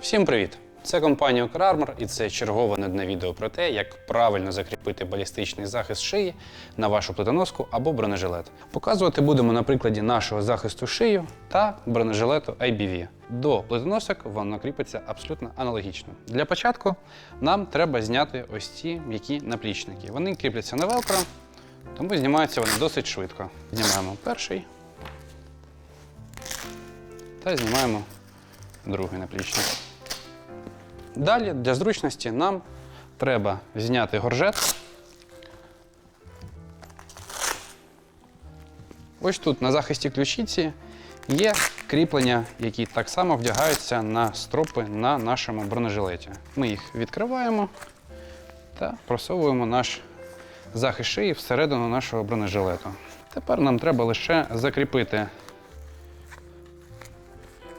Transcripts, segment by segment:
Всім привіт! Це компанія UkrArmor і це чергове нудне відео про те, як правильно закріпити балістичний захист шиї на вашу плитоноску або бронежилет. Показувати будемо на прикладі нашого захисту шию та бронежилету IBV. До плитоносок воно кріпиться абсолютно аналогічно. Для початку нам треба зняти ось ці м'які наплічники. Вони кріпляться на велкро, тому знімаються вони досить швидко. Знімаємо перший та знімаємо другий наплічник. Далі для зручності нам треба зняти горжет. Ось тут на захисті ключиці є кріплення, які так само вдягаються на стропи на нашому бронежилеті. Ми їх відкриваємо та просовуємо наш захист шиї всередину нашого бронежилету. Тепер нам треба лише закріпити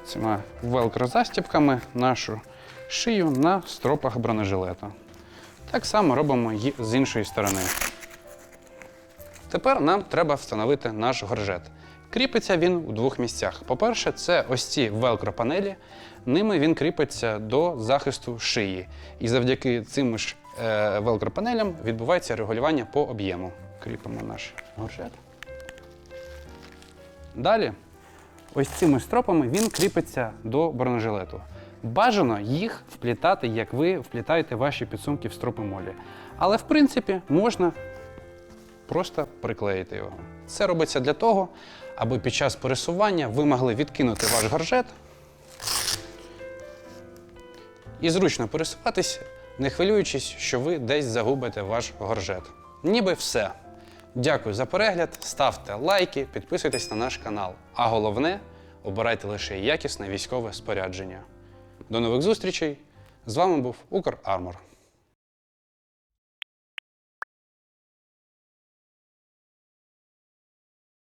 цими велкро-застібками нашу шию на стропах бронежилета. Так само робимо і з іншої сторони. Тепер нам треба встановити наш горжет. Кріпиться він у двох місцях. По-перше, це ось ці велкро-панелі. Ними він кріпиться до захисту шиї. І завдяки цим ж е, велкро-панелям відбувається регулювання по об'єму. Кріпимо наш горжет. Далі ось цими стропами він кріпиться до бронежилету. Бажано їх вплітати, як ви вплітаєте ваші підсумки в стропи молі. Але в принципі можна просто приклеїти його. Це робиться для того, аби під час пересування ви могли відкинути ваш горжет і зручно пересуватися, не хвилюючись, що ви десь загубите ваш горжет. Ніби все. Дякую за перегляд, ставте лайки, підписуйтесь на наш канал. А головне, обирайте лише якісне військове спорядження. До нових зустрічей! З вами був UkrArmor.